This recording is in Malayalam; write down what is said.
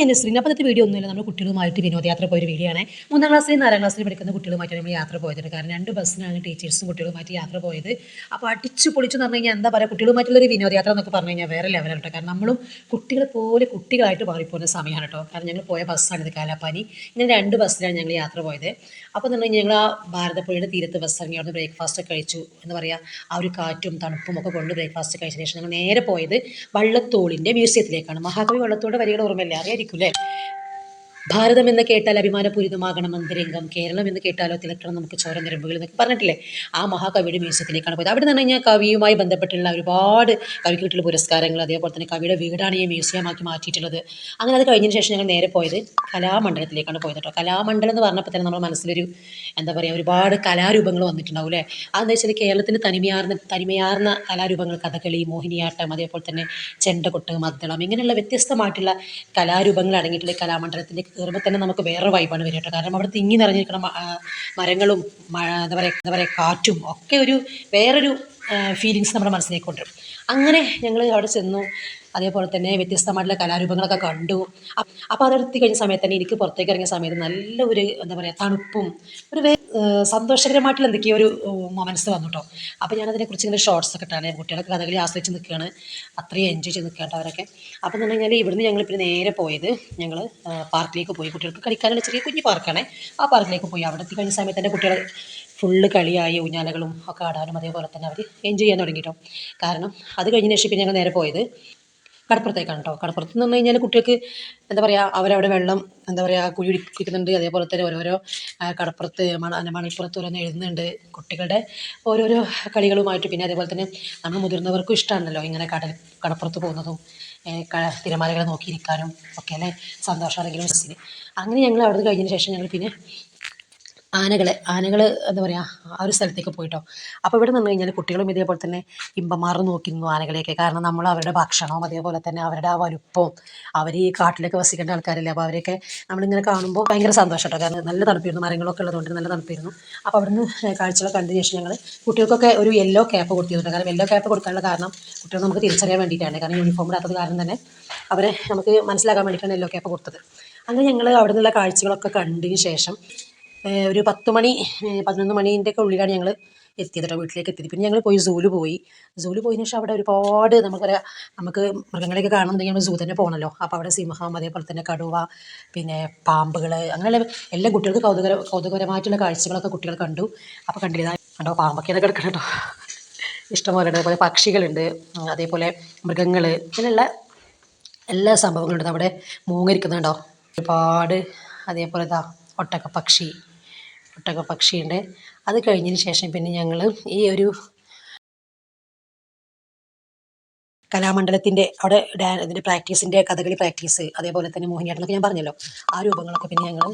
ഞാൻ നസ്രീൻ. വീഡിയോ ഒന്നുമില്ല. നമ്മൾ കുട്ടികളുമായിട്ട് വിനോദയാത്ര പോയൊരു വീഡിയോ ആണ്. മൂന്നാം ക്ലാസ്സിൽ നാലാം ക്ലാസ്സിൽ പഠിക്കുന്ന കുട്ടികളുമായിട്ട് നമ്മൾ യാത്ര പോയത് കാരണം രണ്ട് ബസ്സിനാണ് ടീച്ചേഴ്സും കുട്ടികളുമായിട്ട് യാത്ര പോയത്. അപ്പോൾ അടിച്ചു പൊളിച്ചു എന്ന് പറഞ്ഞു കഴിഞ്ഞാൽ എന്താ പറയുക കുട്ടികളുമായിട്ടുള്ളൊരു വിനോദയാത്ര എന്നൊക്കെ പറഞ്ഞു കഴിഞ്ഞാൽ വേറെ ലെവലാണ് കേട്ടോ കാരണം നമ്മളും കുട്ടികളെ പോലെ കുട്ടികളായിട്ട് മാറിപ്പോകുന്ന സമയമാണ് കേട്ടോ. കാരണം ഞങ്ങൾ പോയ ബസ്സാണ് ഇത് കാലാപ്പാനി. ഇങ്ങനെ രണ്ട് ബസ്സിലാണ് ഞങ്ങൾ യാത്ര പോയത്. അപ്പോൾ എന്ന് പറഞ്ഞാൽ ഞങ്ങൾ ആ ഭാരതപ്പുഴയുടെ തീരത്ത് ബസ് ഇറങ്ങി. അവിടെ ബ്രേക്ക്ഫാസ്റ്റ് കഴിച്ചു. എന്ന് പറയുക ആ ഒരു കാറ്റും തണുപ്പും ഒക്കെ കൊണ്ട് ബ്രേക്ക്ഫാസ്റ്റ് കഴിച്ച ശേഷം ഞങ്ങൾ നേരെ പോയത് വള്ളത്തോളിന്റെ മ്യൂസിയത്തിലേക്കാണ് മഹാകവി വള്ളത്തോളിന്റെ വരികൾ ഓർമ്മയില്ലേ അറിയായിരിക്കും അല്ലേ ഭാരതം എന്ന് കേട്ടാൽ അഭിമാനപൂരിതമാകണം അന്തരംഗം കേരളം എന്ന് കേട്ടാലോ തിളക്കണം നമുക്ക് ചോര നിരമ്പുകൾ എന്നൊക്കെ പറഞ്ഞിട്ടില്ലേ? ആ മഹാകവിയുടെ മ്യൂസിയത്തിലേക്കാണ് പോയത്. അവിടെ നിന്ന് ഞാൻ കവിയുമായി ബന്ധപ്പെട്ടുള്ള ഒരുപാട് കവിക്ക് കിട്ടിയുള്ള പുരസ്കാരങ്ങൾ അതേപോലെ തന്നെ കവിയുടെ വീടാണ് ഈ മ്യൂസിയമാക്കി മാറ്റിയിട്ടുള്ളത്. അങ്ങനെ അത് കഴിഞ്ഞതിന് ശേഷം ഞങ്ങൾ നേരെ പോയത് കലാമണ്ഡലത്തിലേക്കാണ് പോയത് കേട്ടോ. കലാമണ്ഡലം എന്ന് പറഞ്ഞപ്പോൾ തന്നെ നമ്മുടെ മനസ്സിലൊരു എന്താ പറയുക ഒരുപാട് കലാരൂപങ്ങൾ വന്നിട്ടുണ്ടാവും അല്ലേ? അതെന്ന് വെച്ചാൽ കേരളത്തിന് തനിമയാർന്ന തനിമയാർന്ന കലാരൂപങ്ങൾ കഥകളി മോഹിനിയാട്ടം അതേപോലെ തന്നെ ചെണ്ടകൊട്ട് മദ്ദളം ഇങ്ങനെയുള്ള വ്യത്യസ്തമായിട്ടുള്ള കലാരൂപങ്ങൾ അടങ്ങിയിട്ടുള്ള കലാമണ്ഡലത്തിലേക്ക് കയറുമ്പോൾ തന്നെ നമുക്ക് വേറെ വൈബാണ് വരിക കേട്ടോ. കാരണം അവിടെ തിങ്ങി നിറഞ്ഞിരിക്കുന്ന മരങ്ങളും എന്താ പറയുക എന്താ പറയുക കാറ്റും ഒക്കെ ഒരു വേറൊരു ഫീലിങ്സ് നമ്മുടെ മനസ്സിലേക്ക് കൊണ്ടുവരും. അങ്ങനെ ഞങ്ങൾ അവിടെ ചെന്നു. അതേപോലെ തന്നെ വ്യത്യസ്തമായിട്ടുള്ള കലാരൂപങ്ങളൊക്കെ കണ്ടു. അപ്പോൾ അതെടുത്ത് കഴിഞ്ഞ സമയത്ത് തന്നെ എനിക്ക് പുറത്തേക്ക് ഇറങ്ങിയ സമയത്ത് നല്ല ഒരു എന്താ പറയുക തണുപ്പും ഒരു വേ സന്തോഷകരമായിട്ടുള്ള എന്തൊക്കെയോ ഒരു മൊമെന്റ്സ് വന്നു കേട്ടോ അപ്പോൾ ഞാനതിനെക്കുറിച്ച് ഇങ്ങനെ ഷോർട്സ് ഒക്കെ ഇട്ടാണ് കുട്ടികളൊക്കെ കഥകളി ആസ്വദിച്ച് നിൽക്കുകയാണ് അത്രയും എൻജോയ് ചെയ്ത് നിൽക്കുക കേട്ടോ അവരൊക്കെ. അപ്പോൾ എന്ന് പറഞ്ഞാൽ ഇവിടുന്ന് ഞങ്ങൾ പിന്നെ നേരെ പോയത് ഞങ്ങൾ പാർക്കിലേക്ക് പോയി. കുട്ടികൾക്ക് കളിക്കാനുള്ള ചെറിയ കുഞ്ഞു പാർക്കാണ് ആ പാർക്കിലേക്ക് പോയി. അവിടെ എത്തി കഴിഞ്ഞ സമയത്ത് തന്നെ കുട്ടികൾ ഫുള്ള് കളിയായി ഊഞ്ഞാലകളും ഒക്കെ ആടാനും അതേപോലെ തന്നെ അവർ എൻജോയ് ചെയ്യാൻ തുടങ്ങിയിട്ടോ കാരണം അത് കഴിഞ്ഞ ശേഷം പിന്നെ ഞങ്ങൾ നേരെ പോയത് കടപ്പുറത്തേക്കാണ് കേട്ടോ കടപ്പുറത്ത് നിന്ന് കഴിഞ്ഞാൽ കുട്ടികൾക്ക് എന്താ പറയുക അവരവിടെ വെള്ളം എന്താ പറയുക കുഴി കുടിക്കുന്നുണ്ട് അതേപോലെ തന്നെ ഓരോരോ കടപ്പുറത്ത് മണ മണിപ്പുറത്ത് ഓരോന്ന് എഴുതുന്നുണ്ട്. കുട്ടികളുടെ ഓരോരോ കളികളുമായിട്ട്. പിന്നെ അതേപോലെ തന്നെ നമ്മൾ മുതിർന്നവർക്കും ഇഷ്ടമാണല്ലോ ഇങ്ങനെ കടൽ കടപ്പുറത്ത് പോകുന്നതും തിരമാലകളെ നോക്കിയിരിക്കാനും ഒക്കെ അല്ലേ? സന്തോഷമാണെങ്കിലും മനസ്സിന്. അങ്ങനെ ഞങ്ങൾ അവിടെ കഴിഞ്ഞതിന് ശേഷം ഞങ്ങൾ പിന്നെ ആനകളെ ആനകൾ എന്താ പറയുക ആ ഒരു സ്ഥലത്തേക്ക് പോയിട്ടോ. അപ്പോൾ ഇവിടെ നിന്ന് കഴിഞ്ഞാൽ കുട്ടികളും ഇതേപോലെ തന്നെ ഇമ്പമാർ നോക്കി നിന്നു ആനകളെയൊക്കെ. കാരണം നമ്മൾ അവരുടെ ഭക്ഷണവും അതേപോലെ തന്നെ അവരുടെ ആ വലുപ്പവും അവർ ഈ കാട്ടിലൊക്കെ വസിക്കേണ്ട ആൾക്കാരല്ലേ. അപ്പോൾ അവരെയൊക്കെ നമ്മളിങ്ങനെ കാണുമ്പോൾ ഭയങ്കര സന്തോഷം കേട്ടോ കാരണം നല്ല തണുപ്പായിരുന്നു മരങ്ങളൊക്കെ ഉള്ളതുകൊണ്ട് നല്ല തണുപ്പായിരുന്നു. അപ്പോൾ അവിടുന്ന് കാഴ്ചകളൊക്കെ കണ്ടതിന് ശേഷം ഞങ്ങൾ കുട്ടികൾക്കൊക്കെ ഒരു യെല്ലോ ക്യാപ്പ് കൊടുത്തിട്ടുണ്ട് കാരണം യെല്ലോ ക്യാപ്പ് കൊടുക്കാനുള്ള കാരണം കുട്ടികൾ നമുക്ക് തിരിച്ചറിയാൻ വേണ്ടിയിട്ടാണ്. കാരണം യൂണിഫോം ഇടാത്തത് കാരണം തന്നെ അവരെ നമുക്ക് മനസ്സിലാക്കാൻ വേണ്ടിയിട്ടാണ് യെല്ലോ ക്യാപ്പ് കൊടുത്തത്. അങ്ങനെ ഞങ്ങൾ അവിടെ നിന്നുള്ള കാഴ്ചകളൊക്കെ കണ്ടതിന് ശേഷം ഒരു പത്ത് മണി പതിനൊന്ന് മണീന്റെ ഒക്കെ ഉള്ളിലാണ് ഞങ്ങൾ എത്തിയത് കേട്ടോ വീട്ടിലേക്ക് എത്തിയത്. പിന്നെ ഞങ്ങൾ പോയി സൂൽ പോയി. സൂൽ പോയതിനു ശേഷം അവിടെ ഒരുപാട് നമുക്കറിയാം നമുക്ക് മൃഗങ്ങളെയൊക്കെ കാണുന്നുണ്ടെങ്കിൽ നമ്മൾ സൂ തന്നെ പോകണമല്ലോ അപ്പോൾ അവിടെ സിംഹം അതേപോലെ തന്നെ കടുവ പിന്നെ പാമ്പുകൾ അങ്ങനെയുള്ള എല്ലാ കുട്ടികൾക്ക് കൗതുക കൗതുകപരമായിട്ടുള്ള കാഴ്ചകളൊക്കെ കുട്ടികൾ കണ്ടു. അപ്പോൾ കണ്ടില്ല കണ്ടോ പാമ്പൊക്കെ ഇതൊക്കെ കിടക്കണം കേട്ടോ ഇഷ്ടംപോലെ ഉണ്ട്. അതേപോലെ പക്ഷികളുണ്ട്. അതേപോലെ മൃഗങ്ങൾ ഇങ്ങനെയുള്ള എല്ലാ സംഭവങ്ങളുണ്ട്. അവിടെ മൂങ്ങരിക്കുന്നുണ്ടോ? ഒരുപാട്. അതേപോലെ ഇതാ ഒട്ടകപ്പക്ഷി ഒട്ടകപ്പക്ഷിയുണ്ട് അത് കഴിഞ്ഞതിന് ശേഷം പിന്നെ ഞങ്ങൾ ഈ ഒരു കലാമണ്ഡലത്തിന്റെ അവിടെ ഇതിന്റെ പ്രാക്ടീസിന്റെ കഥകളി പ്രാക്ടീസ് അതേപോലെ തന്നെ മോഹിനിയാട്ടം എന്നൊക്കെ ഞാൻ പറഞ്ഞല്ലോ. ആ രൂപങ്ങളൊക്കെ പിന്നെ ഞങ്ങൾ